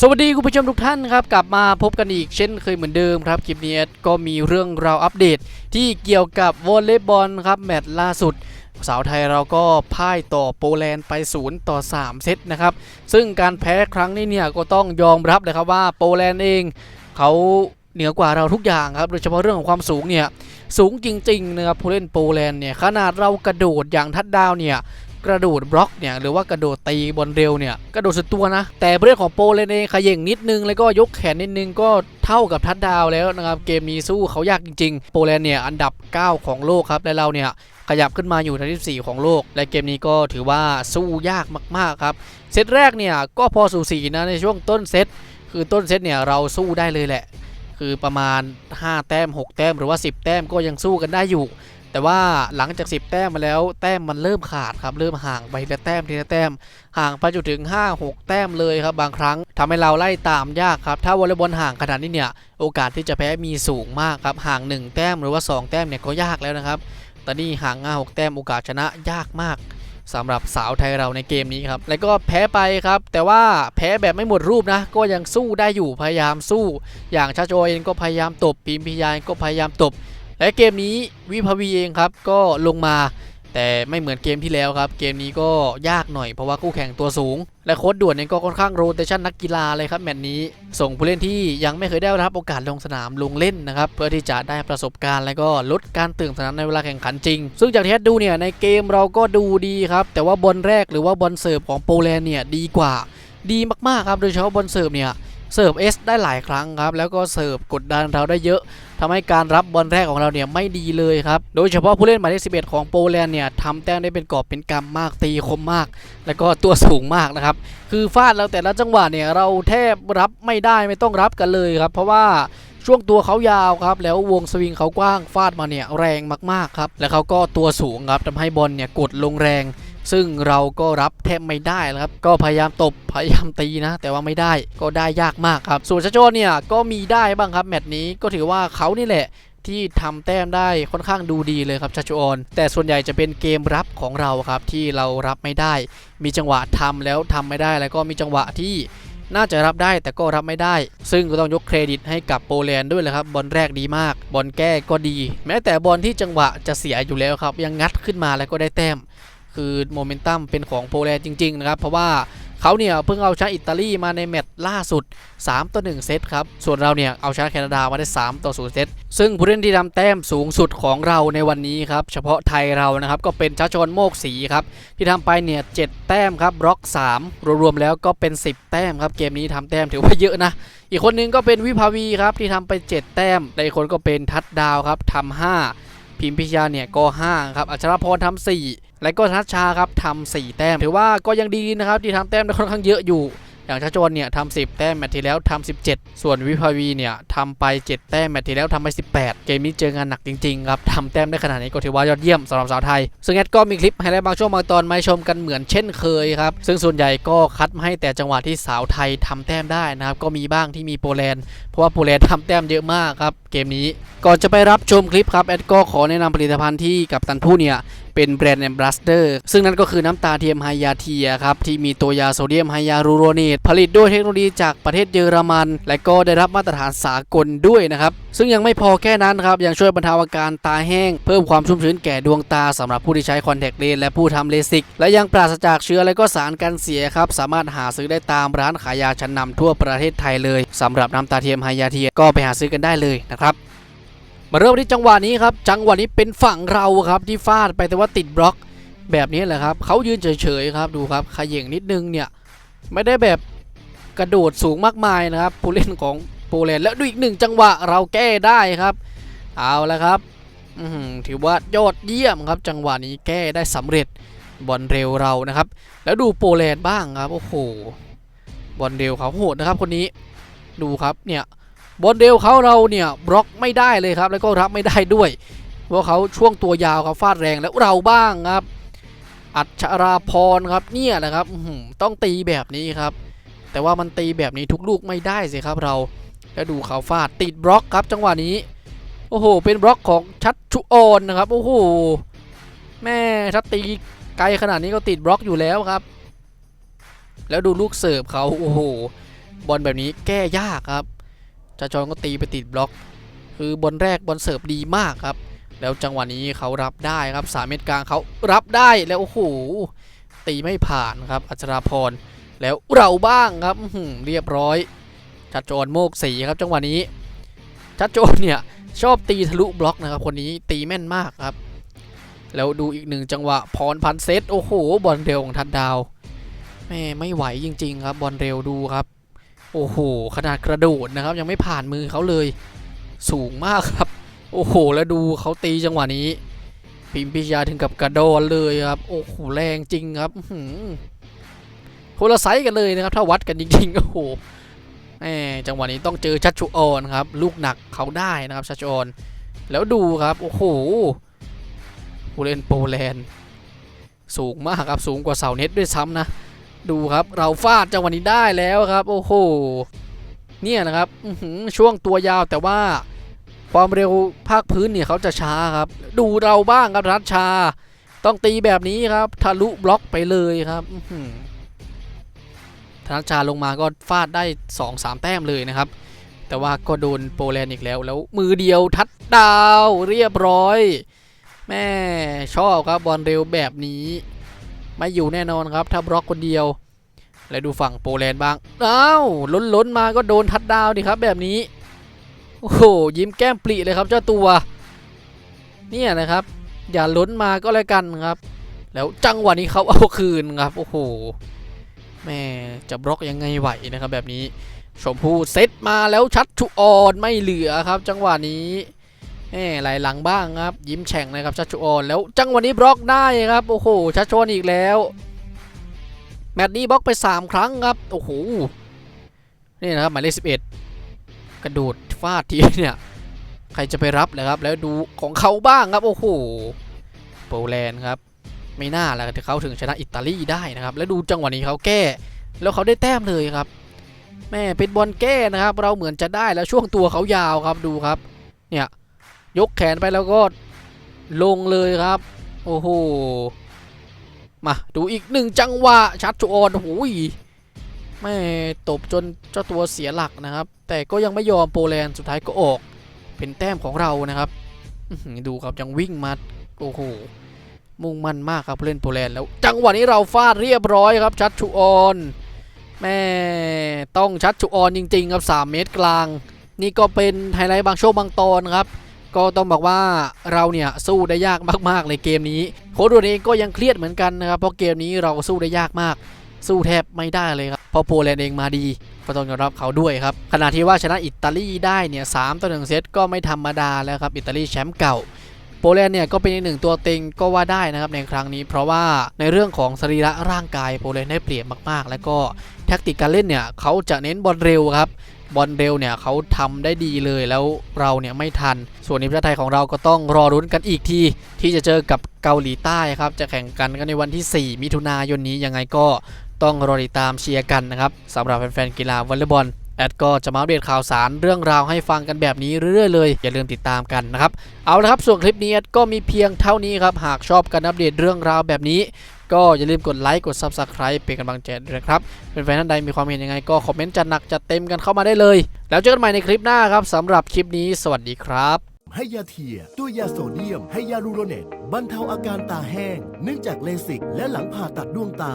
สวัสดีคุณผู้ชมทุกท่านครับ กลับมาพบกันอีกเช่นเคยเหมือนเดิมครับคลิปนี้ก็มีเรื่องราวอัปเดต ที่เกี่ยวกับวอลเลย์บอลครับแมตช์ล่าสุด สาวไทยเราก็พ่ายต่อโปแลนด์ไป 0 ต่อ 3 เซตนะครับ ซึ่งการแพ้ครั้งนี้เนี่ยก็ต้องยอมรับเลยครับว่าโปแลนด์เองเขาเหนือกว่าเราทุกอย่างครับโดยเฉพาะเรื่องของความสูงเนี่ยสูงจริงๆนะครับผู้เล่นโปแลนด์เนี่ยขนาดเรากระโดดอย่างทัดดาวเนี่ย กระโดดบล็อกเนี่ยหรือว่ากระโดดตีบอลเร็วเนี่ยกระโดดสุดตัวนะ แต่เรื่องของโปเลนเองขย่งนิดนึงแล้วก็ยกแขนนิดนึงก็เท่ากับทัดดาวแล้วนะครับเกมนี้สู้เขายากจริง ๆ โปแลนด์เนี่ยอันดับ 9 ของโลกครับและเราเนี่ยขยับขึ้นมาอยู่ในที่4ของโลก และเกมนี้ก็ถือว่าสู้ยากมากๆครับเซตแรกเนี่ยก็พอสูสีนะในช่วงต้นเซตคือต้นเซตเนี่ยเราสู้ได้เลยแหละ คือประมาณ 5 แต้ม 6 แต้มหรือว่า 10 แต้มก็ยังสู้กันได้อยู่ แต่ว่าหลังจาก 10 แต้มมาแล้วแต้มมันเริ่มขาดครับเริ่มห่างไปทีละแต้มทีละแต้ม ห่างไปจนถึง 5 6 แต้มเลยครับบางครั้งทำให้เราไล่ตามยากครับ ถ้าวอลเลย์บอลห่างขนาดนี้เนี่ยโอกาสที่จะแพ้มีสูงมากครับห่าง 1 แต้มหรือว่า 2 แต้มเนี่ยก็ยากแล้วนะครับแต่นี่ห่าง5 6 แต้มโอกาสชนะยากมากสำหรับสาวไทยเราในเกมนี้ครับ แล้วก็แพ้ไปครับ แต่ว่าแพ้แบบไม่หมดรูปนะ ก็ยังสู้ได้อยู่ พยายามสู้ อย่างชาโจเองก็พยายามตบปีมพิยายก็พยายามตบ และเกมนี้วิภวีเองครับก็ลงมา แต่ไม่เหมือนเกมที่แล้วครับ เกมนี้ก็ยากหน่อยเพราะว่าคู่แข่งตัวสูง และโค้ดด่วนเองก็ค่อนข้างโรเตชันนักกีฬาเลยครับแมตช์นี้ส่งผู้เล่นที่ยังไม่เคยได้รับโอกาสลงสนามลงเล่นนะครับเพื่อที่จะได้ประสบการณ์และก็ลดการตื่นสนามในเวลาแข่งขันจริง ซึ่งจากที่ดูเนี่ยในเกมเราก็ดูดีครับแต่ว่าบอลแรกหรือว่าบอลเสิร์ฟของโปแลนด์เนี่ยดีกว่าดีมากๆครับโดยเฉพาะบอลเสิร์ฟเนี่ย เสิร์ฟเอสได้หลายครั้งครับ แล้วก็เสิร์ฟกดดันเราได้เยอะทำให้การรับบอลแรกของเราเนี่ยไม่ดีเลยครับ โดยเฉพาะผู้เล่นหมายเลข11ของโปแลนด์เนี่ยทำแต้มได้เป็นกอบเป็นกำมากตีคมมาก แล้วก็ตัวสูงมากนะครับ คือฟาดแล้วแต่ละจังหวะเนี่ยเราแทบรับไม่ได้ไม่ต้องรับกันเลยครับ เพราะว่าช่วงตัวเขายาวครับ แล้ววงสวิงเขากว้างฟาดมาเนี่ยแรงมากๆครับ แล้วเขาก็ตัวสูงครับทำให้บอลเนี่ยกดลงแรง ซึ่งเราก็รับแทบไม่ได้แล้วครับ ก็พยายามตบพยายามตีนะ แต่ว่าไม่ได้ก็ได้ยากมากครับ ส่วนชาโจเนี่ยก็มีได้บ้างครับแมตช์นี้ก็ถือว่าเขานี่แหละที่ทำแต้มได้ค่อนข้างดูดีเลยครับชาโจออนแต่ส่วนใหญ่จะเป็นเกมรับของเราครับที่เรารับไม่ได้ มีจังหวะทำแล้วทำไม่ได้แล้วก็มีจังหวะที่น่าจะรับได้แต่ก็รับไม่ได้ ซึ่งก็ต้องยกเครดิตให้กับโปแลนด์ด้วยเลยครับบอลแรกดีมาก บอลแก้ก็ดี แม้แต่บอลที่จังหวะจะเสียอยู่แล้วครับ ยังงัดขึ้นมาแล้วก็ได้แต้ม คือโมเมนตัมเป็นของโปแลนด์จริง ๆ นะครับ เพราะว่าเขาเนี่ยเพิ่งเอาชนะอิตาลีมาในแมตช์ล่าสุด 3 ต่อ 1 เซตครับ ส่วนเราเนี่ยเอาชนะแคนาดามาได้ 3 ต่อ 0 เซต ซึ่งผู้เล่นที่ทำแต้มสูงสุดของเราในวันนี้ครับ เฉพาะไทยเรานะครับก็เป็นชาชนโมกศรีครับ ที่ทำไปเนี่ย7แต้มครับบล็อก 3 รวมๆแล้วก็เป็น 10 แต้มครับเกมนี้ทำแต้มถือว่าเยอะนะ อีกคนนึงก็เป็นวิภาวีครับที่ทำไป 7 แต้มและอีกคนก็เป็นทัดดาวครับทำ5พิมพิชยาเนี่ยก็5ครับอัชรพรทำ4 และก็ทัชชาครับทำ4แต้ม ถือว่าก็ยังดีนะครับที่ทำแต้มได้ค่อนข้างเยอะอยู่ อย่างชาโจนเนี่ยทำ10แต้มแมตช์ที่แล้วทำ17ส่วนวิภาวีเนี่ยทำไป7แต้มแมตช์ที่แล้วทำไป18เกมนี้เจองานหนักจริงๆครับทำแต้มได้ขนาดนี้ก็ถือว่ายอดเยี่ยมสำหรับสาวไทย ซึ่งแอดก็มีคลิปไฮไลท์บางช่วงบางตอนมาชมกันเหมือนเช่นเคยครับซึ่งส่วนใหญ่ก็คัดมาให้แต่จังหวะที่สาวไทยทำแต้มได้นะครับก็มีบ้างที่มีโปแลนด์เพราะว่าโปแลนด์ทำแต้มเยอะมากครับเกมนี้ก่อนจะไปรับชมคลิปครับแอดก็ขอแนะนำผลิตภัณฑ์ที่กับตันผู้เนี่ย เป็นแบรนด์แอมบรัสเตอร์ซึ่งนั่นก็คือน้ำตาเทียมไฮยาเทียครับที่มีตัวยาโซเดียมไฮยาลูโรเนตผลิตด้วยเทคโนโลยีจากประเทศเยอรมัน และก็ได้รับมาตรฐานสากลด้วยนะครับซึ่งยังไม่พอแค่นั้นครับยังช่วยบรรเทาอาการตาแห้ง เพิ่มความชุ่มชื้นแก่ดวงตาสำหรับผู้ที่ใช้คอนแทคเลนส์และผู้ทำเลสิก และยังปราศจากเชื้อและก็สารกันเสียครับสามารถหาซื้อได้ตามร้านขายยาชั้นนำทั่วประเทศไทยเลยสำหรับน้ำตาเทียมไฮยาเทียก็ไปหาซื้อกันได้เลยนะครับ มาเริ่มที่จังหวะนี้ครับ จังหวะนี้เป็นฝั่งเราครับที่ฟาดไปแต่ว่าติดบล็อกแบบนี้แหละครับเขายืนเฉยๆครับดูครับขย่งนิดนึงเนี่ยไม่ได้แบบกระโดดสูงมากมายนะครับ ผู้เล่นของโปแลนด์แล้วดูอีกหนึ่งจังหวะเราแก้ได้ครับ เอาละครับถือว่ายอดเยี่ยมครับ จังหวะนี้แก้ได้สำเร็จบอลเร็วเรานะครับ แล้วดูโปแลนด์บ้างครับโอ้โหบอลเร็วเขาโหดนะครับคนนี้ดูครับเนี่ย บอลเร็วเขาเราเนี่ยบล็อกไม่ได้เลยครับ แล้วก็รับไม่ได้ด้วยเพราะเขาช่วงตัวยาวเขาฟาดแรงแล้วเราบ้างครับ อัชราพรครับเนี่ยแหละครับต้องตีแบบนี้ครับ แต่ว่ามันตีแบบนี้ทุกลูกไม่ได้สิครับเราแล้วดูเขาฟาดติดบล็อกครับจังหวะนี้โอ้โห เป็นบล็อกของชัดชุออนนะครับ โอ้โห แม่ถ้าตีไกลขนาดนี้ก็ติดบล็อกอยู่แล้วครับ แล้วดูลูกเสิร์ฟเขาโอ้โห บอลแบบนี้แก้ยากครับ จาจอนก็ตีไปติดบล็อก คือบอลแรกบอลเสิร์ฟดีมากครับ แล้วจังหวะนี้เขารับได้ครับสามเมตรกลางเขารับได้แล้วโอ้โหตีไม่ผ่านครับอัชราพรแล้วเราบ้างครับเรียบร้อยชัดโจนโมกสีครับจังหวะนี้ชัดโจนเนี่ยชอบตีทะลุบล็อกนะครับคนนี้ตีแม่นมากครับ แล้วดูอีกหนึ่งจังหวะพรพันเซตโอ้โหบอลเร็วของทัดดาวแม่ไม่ไหวจริง ๆ ครับบอลเร็วดูครับ โอ้โห ขนาดกระโดดนะครับ ยังไม่ผ่านมือเขาเลย สูงมากครับ โอ้โห แล้วดูเขาตีจังหวะนี้ พิมพิชยาถึงกับกระโดดเลยครับ โอ้โห แรงจริงครับคนละไซส์กันเลยนะครับ ถ้าวัดกันจริงๆ โอ้โหแหมจังหวะนี้ต้องเจอชัชชุออนครับ ลูกหนักเขาได้นะครับชัชชุออน แล้วดูครับ โอ้โห ผู้เล่นโปแลนด์ สูงมากครับ สูงกว่าเสาเน็ตด้วยซ้ำนะ ดูครับ เราฟาดจังหวะนี้ได้แล้วครับ โอ้โห เนี่ยนะครับช่วงตัวยาวแต่ว่าความเร็วภาคพื้นเนี่ยเขาจะช้าครับ ดูเราบ้างครับรัชชา ต้องตีแบบนี้ครับทะลุบล็อกไปเลยครับธนัชชาลงมาก็ฟาดได้ 2-3 แต้มเลยนะครับ แต่ว่าก็โดนโปแลนด์อีกแล้วแล้วมือเดียวทัดดาวเรียบร้อย แม่ชอบครับบอลเร็วแบบนี้ ไม่อยู่แน่นอนครับ ถ้าบล็อกคนเดียว แล้วดูฝั่งโปแลนด์บ้างอ้าวล้นล้นๆมาก็โดนทัดดาวดิครับ แบบนี้ โอ้โหยิ้มแก้มปรีเลยครับ เจ้าตัว เนี่ยนะครับ อย่าล้นมาก็แล้วกันครับ แล้วจังหวะนี้เขาเอาคืนครับโอ้โหแม่จะบล็อกยังไงไหวนะครับ แบบนี้ชมพู่เซตมาแล้วชัดชุออนไม่เหลือครับ จังหวะนี้ ไหลหลังบ้างครับ ยิ้มแฉ่งนะครับชัชุออนแล้วจังหวะนี้บล็อกได้ครับ โอ้โหชัดชวนอีกแล้ว แมตช์นี้บล็อกไป 3 ครั้งครับ โอ้โห นี่นะครับหมายเลข11กระโดดฟาดทีเนี่ย ใครจะไปรับเลยครับ แล้วดูของเขาบ้างครับ โอ้โห โปแลนด์ครับ ไม่น่าแล้วที่เขาถึงชนะอิตาลีได้นะครับ แล้วดูจังหวะนี้เขาแก้ แล้วเขาได้แต้มเลยครับ แม่เป็นบอลแก้นะครับ เราเหมือนจะได้แล้วช่วงตัวเขายาวครับดูครับ เนี่ย ยกแขนไปแล้วก็ลงเลยครับ โอ้โห มาดูอีกหนึ่งจังหวะชัดจูออนโอ้ยไม่ตบจนเจ้าตัวเสียหลักนะครับ แต่ก็ยังไม่ยอมโปแลนด์สุดท้ายก็ออก เป็นแต้มของเรานะครับดูครับยังวิ่งมาโอ้โหมุ่งมั่นมากครับเล่นโปแลนด์แล้ว จังหวะนี้เราฟาดเรียบร้อยครับ ชัดชูออนแม่ต้องชัดชูออนจริง ๆ ครับ 3 เมตรกลาง นี่ก็เป็นไฮไลท์บางช่วงบางตอนครับ ก็ต้องบอกว่าเราเนี่ยสู้ได้ยากมากๆเลยเกมนี้โค้ดตัวเองก็ยังเครียดเหมือนกันนะครับเพราะเกมนี้เราสู้ได้ยากมาก สู้แทบไม่ได้เลยครับเพราะโปแลนด์เองมาดีก็ต้องยอมรับเขาด้วยครับขณะที่ว่าชนะอิตาลีได้เนี่ยสามต่อหนึ่งเซตก็ไม่ธรรมดาแล้วครับอิตาลีแชมป์เก่าโปแลนด์เนี่ยก็เป็นอีกหนึ่งตัวเต็งก็ว่าได้นะครับในครั้งนี้ เพราะว่าในเรื่องของสรีระร่างกายโปแลนด์ได้เปรียบมากๆ แล้วก็แทคติกการเล่นเนี่ยเขาจะเน้นบอลเร็วครับ บอลเร็วเนี่ยเขาทำได้ดีเลยแล้วเราเนี่ยไม่ทัน ส่วนทีมชาติไทยของเราก็ต้องรอรุ้นกันอีกที ที่จะเจอกับเกาหลีใต้ครับ จะแข่งกันกันในวันที่ 4 มิถุนายนนี้ยังไงก็ต้องรอติดตามเชียร์กันนะครับสำหรับแฟนๆกีฬาวอลเลย์บอลแอดก็จะมาอัปเดตข่าวสารเรื่องราวให้ฟังกันแบบนี้เรื่อยๆเลย อย่าลืมติดตามกันนะครับ เอาละครับส่วนคลิปนี้แอดก็มีเพียงเท่านี้ครับ หากชอบการอัปเดตเรื่องราวแบบนี้ ก็อย่าลืมกดไลค์กด Subscribe เป็นกำลังใจด้วยครับเป็นแฟนท่านใดมีความเห็นยังไง ก็คอมเมนต์จัดหนักจัดเต็มกันเข้ามาได้เลย แล้วเจอกันใหม่ในคลิปหน้าครับสำหรับคลิปนี้ สวัสดีครับให้ยาเทีย ตัวยาโซเดียม ให้ยาลูโรเนตบรรเทาอาการตาแห้ง เนื่องจากเลสิก และหลังผ่าตัดดวงตา